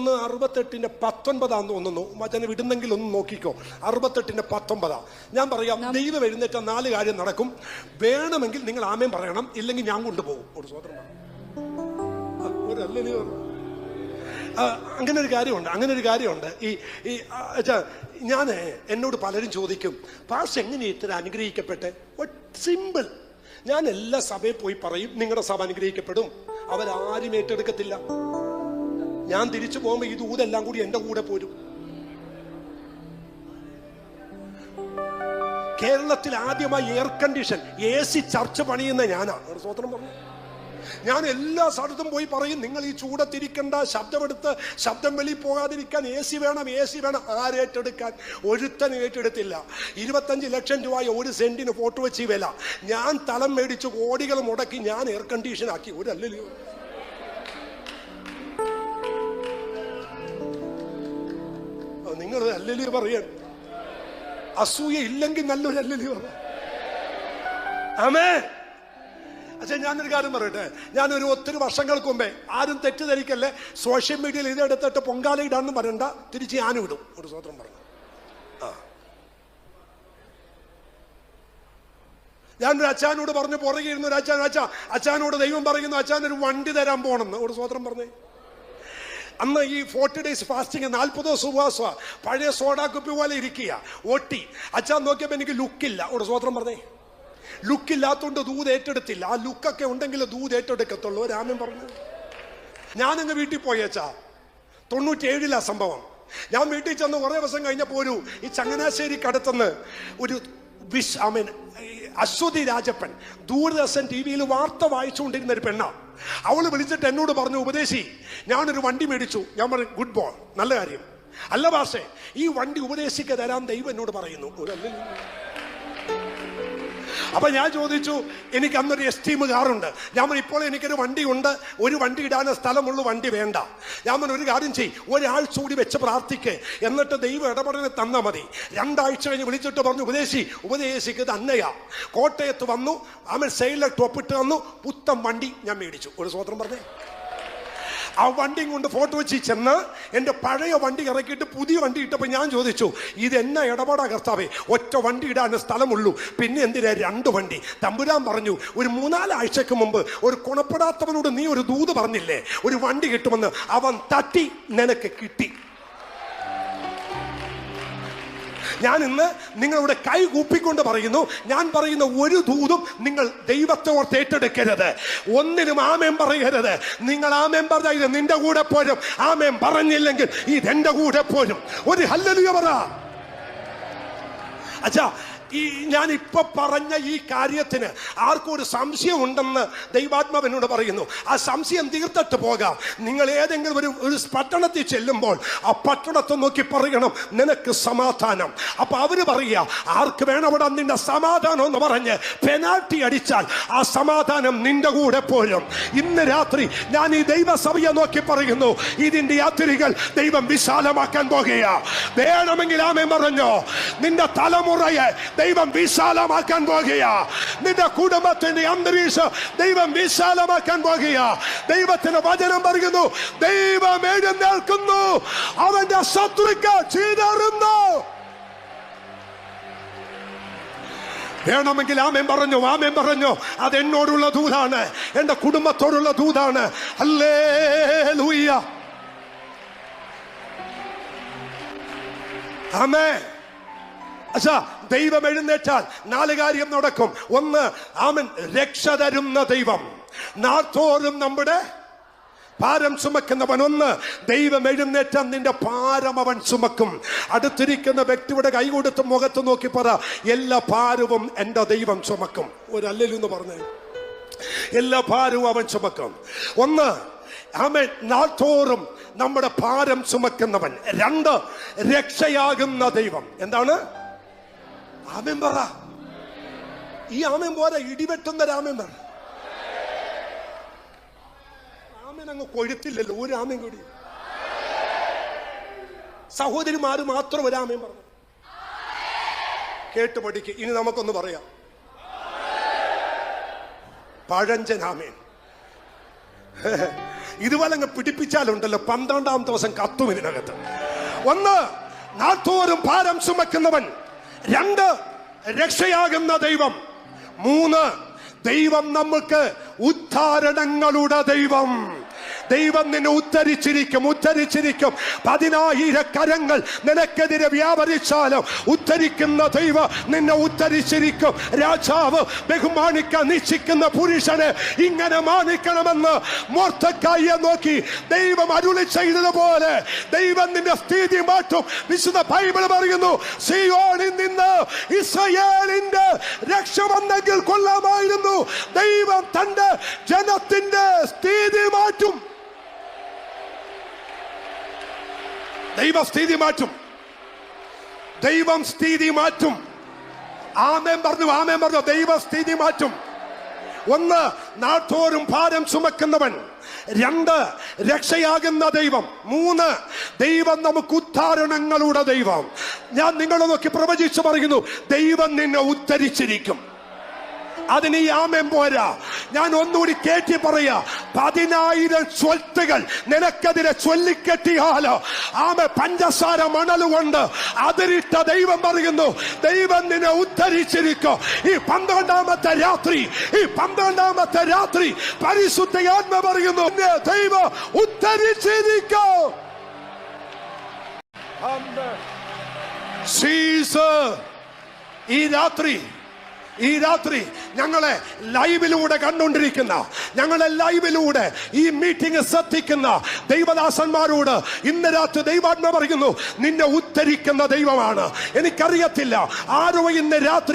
തോന്നുന്നു അറുപത്തെട്ടിന്റെ പത്തൊൻപതാന്ന് തോന്നുന്നു. മച്ചാനെ വിടുന്നെങ്കിൽ ഒന്ന് നോക്കിക്കോ. അറുപത്തെട്ടിന്റെ പത്തൊമ്പതാ ഞാൻ പറയാം ദൈവം എഴുന്നേറ്റ നാല് കാര്യം നടക്കും. വേണമെങ്കിൽ നിങ്ങൾ ആമേൻ പറയണം ഇല്ലെങ്കിൽ ഞാൻ കൊണ്ടുപോകും. ഒരു അങ്ങനെ ഒരു കാര്യമുണ്ട് അങ്ങനെ ഒരു കാര്യമുണ്ട് ഈ ഈ ഞാൻ എന്നോട് പലരും ചോദിക്കും പാസ് എങ്ങനെ ഇത്ര അനുഗ്രഹിക്കപ്പെട്ടെ? സിമ്പിൾ. ഞാൻ എല്ലാ സഭയിൽ പോയി പറയും നിങ്ങളുടെ സഭ അനുഗ്രഹിക്കപ്പെടും. അവരാരും ഏറ്റെടുക്കത്തില്ല. ഞാൻ തിരിച്ചു പോകുമ്പോൾ ഈ ദൂതെല്ലാം കൂടി എന്റെ കൂടെ പോരും. കേരളത്തിൽ ആദ്യമായി എയർ കണ്ടീഷൻ എ സി ചർച്ച പണിയുന്ന ഞാനാണ് സ്വതന്ത്രം പറഞ്ഞു. ഞാൻ എല്ലാ സ്ഥലത്തും പോയി പറയും നിങ്ങൾ ഈ ചൂടത്തിരിക്കണ്ട ശബ്ദമെടുത്ത് ശബ്ദം വെളി പോകാതിരിക്കാൻ എ സി വേണം എ സി വേണം. ആരേറ്റെടുക്കാൻ ഒരുത്തൻ ഏറ്റെടുത്തില്ല. ഇരുപത്തഞ്ച് ലക്ഷം രൂപ ഒരു സെന്റിന് ഫോട്ടോ വെച്ച് വില. ഞാൻ തലം മേടിച്ച് കോടികൾ മുടക്കി ഞാൻ എയർ കണ്ടീഷൻ ആക്കി. ഒരു അല്ലല്ലോ നിങ്ങൾ പറയണം അസൂയ ഇല്ലെങ്കിൽ നല്ലൊരു അല്ലലി പറയാം ആമേ. പക്ഷെ ഞാനൊരു കാര്യം പറയട്ടെ. ഞാനൊരു ഒത്തിരി വർഷങ്ങൾക്ക് മുമ്പേ ആരും തെറ്റിദ്ധരിക്കല്ലേ സോഷ്യൽ മീഡിയയിൽ ഇതെടുത്തിട്ട് പൊങ്കാല ഇടാന്ന് പറയണ്ട. തിരിച്ച് ഞാനും ഇടും. ഒരു സ്വത്രം പറഞ്ഞു ആ. ഞാനൊരു അച്ഛാനോട് പറഞ്ഞു പുറകെ ഇരുന്ന ഒരു അച്ഛൻ അച്ഛാ അച്ഛാനോട് ദൈവം പറയുന്നു അച്ഛാൻ ഒരു വണ്ടി തരാൻ പോണെന്ന്. ഒരു സ്വത്രം പറഞ്ഞേ. അന്ന് ഈ ഫോർട്ടി ഡേയ്സ് ഫാസ്റ്റിംഗ് നാൽപ്പത് ദിവസം ഉപവാസമാണ് പഴയ സോഡാ കുപ്പി പോലെ ഇരിക്കുക. ഒട്ടി അച്ഛൻ നോക്കിയപ്പോൾ എനിക്ക് ലുക്കില്ല അവിടെ സ്വോത്രം പറഞ്ഞേ. ലുക്കില്ലാത്തതുകൊണ്ട് ദൂത് ഏറ്റെടുത്തില്ല. ആ ലുക്കൊക്കെ ഉണ്ടെങ്കിൽ ദൂത് ഏറ്റെടുക്കത്തുള്ളൂ. രാമൻ പറഞ്ഞു. ഞാനങ്ങ് വീട്ടിൽ പോയി അച്ഛാ. തൊണ്ണൂറ്റേഴിലാ സംഭവം. ഞാൻ വീട്ടിൽ ചെന്ന് കുറേ ദിവസം കഴിഞ്ഞപ്പോൾ ഒരു ഈ ചങ്ങനാശ്ശേരി ചങ്ങനാശ്ശേരിക്കടുത്തുനിന്ന് ഒരു wish I mean Aswathy Rajappan Doordarshan T വിയിൽ വാർത്ത വായിച്ചുകൊണ്ടിരുന്ന ഒരു പെണ്ണ. അവൾ വിളിച്ചിട്ട് എന്നോട് പറഞ്ഞു ഉപദേശി ഞാനൊരു വണ്ടി മേടിച്ചു. ഞാൻ പറഞ്ഞു ഗുഡ് ബോൾ നല്ല കാര്യം. അല്ല ഭാഷേ ഈ വണ്ടി ഉപദേശിക്ക തരാൻ ദൈവം എന്നോട് പറയുന്നു. അപ്പൊ ഞാൻ ചോദിച്ചു എനിക്ക് അന്നൊരു എസ്റ്റീം കാറുണ്ട്. ഞാൻ പറഞ്ഞു, ഇപ്പോൾ എനിക്കൊരു വണ്ടി ഉണ്ട് ഒരു വണ്ടി ഇടാൻ സ്ഥലമുള്ള വണ്ടി വേണ്ട. ഞാൻ പറഞ്ഞു, ഒരു കാര്യം ചെയ് ഒരാഴ്ച കൂടി വെച്ച് പ്രാർത്ഥിക്ക്. എന്നിട്ട് ദൈവം ഇടപെടലിന് തന്നാ മതി. രണ്ടാഴ്ച കഴിഞ്ഞ് വിളിച്ചിട്ട് പറഞ്ഞു ഉപദേശി ഉപദേശിക്ക് തന്നെയാ കോട്ടയത്ത് വന്നു അവൻ സെയിലറ്റ് ടോപ്പിട്ട് വന്നു പുത്തൻ വണ്ടി ഞാൻ മേടിച്ചു. ഒരു സ്വതന്ത്രം പറഞ്ഞേ. ആ വണ്ടിയും കൊണ്ട് ഫോട്ടോ വെച്ച് ചെന്ന് എന്റെ പഴയ വണ്ടി ഇറക്കിയിട്ട് പുതിയ വണ്ടി ഇട്ടപ്പോൾ ഞാൻ ചോദിച്ചു ഇത് എന്നാ ഇടപാടാ കർത്താവേ? ഒറ്റ വണ്ടി ഇടാൻ സ്ഥലമുള്ളൂ. പിന്നെ എന്തിനാ രണ്ട് വണ്ടി? തമ്പുരാൻ പറഞ്ഞു ഒരു മൂന്നാലാഴ്ചക്ക് മുമ്പ് ഒരു കുണപ്പെടാത്തവനോട് നീ ഒരു ദൂത് പറഞ്ഞില്ലേ? ഒരു വണ്ടി കിട്ടുമെന്ന് അവൻ തട്ടി നിനക്ക് കിട്ടി. ഞാൻ ഇന്ന് നിങ്ങളുടെ കൈ കൂപ്പിക്കൊണ്ട് പറയുന്നു. ഞാൻ പറയുന്ന ഒരു ദൂതും നിങ്ങൾ ദൈവത്തെ ഏറ്റെടുക്കരുത്. ഒന്നിനും ആമേൻ പറയരുത്. നിങ്ങൾ ആമേൻ പറഞ്ഞ നിന്റെ കൂടെ പോരും. ആമേൻ പറഞ്ഞില്ലെങ്കിൽ ഇതെന്റെ കൂടെ പോരും. ഒരു ഹല്ലലിയ പറ. അച്ഛാ ഈ ഞാൻ ഇപ്പൊ പറഞ്ഞ ഈ കാര്യത്തിന് ആർക്കും ഒരു സംശയം ഉണ്ടെന്ന് ദൈവാത്മാവിനോട് പറയുന്നു. ആ സംശയം തീർത്തിട്ട് പോകാം. നിങ്ങൾ ഏതെങ്കിലും ഒരു ഒരു പട്ടണത്തിൽ ചെല്ലുമ്പോൾ ആ പട്ടണത്തെ നോക്കി പറയണം നിനക്ക് സമാധാനം. അപ്പൊ അവർ പറയുക ആർക്ക് വേണം അവിടെ നിന്റെ സമാധാനം എന്ന് പറഞ്ഞ് പെനാൽറ്റി അടിച്ചാൽ ആ സമാധാനം നിന്റെ കൂടെ പോരും. ഇന്ന് രാത്രി ഞാൻ ഈ ദൈവസഭയെ നോക്കി പറയുന്നു ഇതിന്റെ യാത്രികൾ ദൈവം വിശാലമാക്കാൻ പോകുക വേണമെങ്കിൽ ആമേ പറഞ്ഞോ? നിന്റെ തലമുറയെ ദൈവം വിശാലമാക്കാൻ പോകുക നിന്റെ കുടുംബത്തിന്റെ അന്തരീക്ഷം ദൈവം വിശാലമാക്കാൻ പോകുക ദൈവത്തിന്റെ വചനം പറയുന്നു ദൈവം എഴുന്നേൽക്കുന്നു അവന്റെ ശത്രുക്കൾ ചീതറുന്നു. വേണമെങ്കിൽ ആമേൻ പറഞ്ഞു ആമേൻ പറഞ്ഞു. അത് എന്നോടുള്ള ദൂതാണ് എന്റെ കുടുംബത്തോടുള്ള ദൂതാണ്. അല്ലേ ലൂയ്യ ആമേ ദൈവം എഴുന്നേറ്റാൽ നാല് കാര്യം നടക്കും. ഒന്ന് ആമൻ രക്ഷ തരുന്ന ദൈവം. നാത്തോറും നമ്മുടെ ഭാരം ചുമക്കുന്നവൻ. ഒന്ന് ദൈവം എഴുന്നേറ്റ നിന്റെ ഭാരം അവൻ ചുമക്കും. അടുത്തിരിക്കുന്ന വ്യക്തിയുടെ കൈ കൊടുത്ത് മുഖത്ത് നോക്കി പറ എല്ലാ ഭാരവും എന്റെ ദൈവം ചുമക്കും. ഒരു അല്ലെന്ന് പറഞ്ഞു. എല്ലാ ഭാരവും അവൻ ചുമക്കും. ഒന്ന് അവൻ നാൾത്തോറും നമ്മുടെ ഭാരം ചുമക്കുന്നവൻ. രണ്ട് രക്ഷയാകുന്ന ദൈവം. എന്താണ്? ആമൻ പറ. ഈ ആമൻ പോരാ ഇടിവെട്ടുന്ന രാമേൻ പറ. ആമേൻ അങ്ങ് കൊഴുത്തില്ലല്ലോ ഒരു ആമേൻ കൂടി. സഹോദരിമാര് മാത്രം ഒരു ആമേൻ പറഞ്ഞു കേട്ട് പഠിക്കുക ഇനി നമുക്കൊന്ന് പറയാം. പഴഞ്ചൻ ആമേൻ. ഇതുപോലെ അങ്ങ് പിടിപ്പിച്ചാലുണ്ടല്ലോ പന്ത്രണ്ടാം ദിവസം കത്തും ഇതിനകത്ത്. ഒന്ന് നാട്ടോരും ഭാരം ചുമക്കുന്നവൻ. രണ്ട് രക്ഷയാകുന്ന ദൈവം. മൂന്ന് ദൈവം നമുക്ക് ഉദ്ധാരണങ്ങളുടെ ദൈവം. ദൈവം നിന്നെ ഉദ്ധരിച്ചിരിക്കും ഉദ്ധരിച്ചിരിക്കും. പതിനായിര കരങ്ങൾ നിനക്കെതിരെ വ്യാപരിച്ചാലും ഉദ്ധരിക്കുന്ന ദൈവം നിന്നെ ഉദ്ധരിച്ചിരിക്കും. രാജാവ് ബഹുമാനിക്കാൻ നിശ്ചിക്കുന്ന പുരുഷനെ ഇങ്ങനെ മാനിക്കണമെന്ന് മോർത്തക്കായെ നോക്കി ദൈവം അരുളി ചെയ്തതുപോലെ ദൈവം നിന്റെ സ്ഥിതി മാറ്റും. വിശുദ്ധ ബൈബിൾ പറയുന്നു സിയോണിൽ നിന്ന് ഇസ്രയേലിന്റെ രക്ഷ വന്നെങ്കിൽ ദൈവം തന്റെ ജനത്തിന്റെ സ്ഥിതി മാറ്റും. ദൈവം സ്ഥിതി മാറ്റും. ദൈവം സ്ഥിതി മാറ്റും. ആമേൻ പറഞ്ഞു ആമേൻ പറഞ്ഞു. ദൈവം സ്ഥിതി മാറ്റും. ഒന്ന് നാട്ടോരും ഭാരം ചുമക്കുന്നവൻ. രണ്ട് രക്ഷയാകുന്ന ദൈവം. മൂന്ന് ദൈവം നമുക്ക് ഉദ്ധാരണങ്ങളുടെ ദൈവം. ഞാൻ നിങ്ങളെ നോക്കി പ്രവചിച്ചു പറയുന്നു ദൈവം നിന്നെ ഉദ്ധരിച്ചിരിക്കും. അതിന് ആമേം പോരാ. ഞാൻ ഒന്നുകൂടി കേട്ടി പറയാ. പതിനായിരം സ്വത്തുകൾ നിനക്കെതിരെ ചൊല്ലിക്കെട്ടിയാലോ ആമ പഞ്ചസാര മണലുകൊണ്ട് കൊണ്ട് അതിരിട്ട ദൈവം പറയുന്നു ദൈവം നിന്നെ ഉദ്ധരിച്ചിരിക്കോ. ഈ പന്ത്രണ്ടാമത്തെ രാത്രി ഈ പന്ത്രണ്ടാമത്തെ രാത്രി പരിശുദ്ധ ആത്മ പറയുന്നു ദൈവം ഉദ്ധരിച്ചിരിക്കും. ഈ രാത്രി ഈ രാത്രി ഞങ്ങളെ ലൈവിലൂടെ കണ്ടുകൊണ്ടിരിക്കുന്ന ഞങ്ങളെ ലൈവിലൂടെ ഈ മീറ്റിംഗ് ശ്രദ്ധിക്കുന്ന ദൈവദാസന്മാരോട് ഇന്ന് രാത്രി ദൈവാത്മ പറയുന്നു നിന്നെ ഉദ്ധരിക്കുന്ന ദൈവമാണ്. എനിക്കറിയത്തില്ല ആരോ ഇന്ന് രാത്രി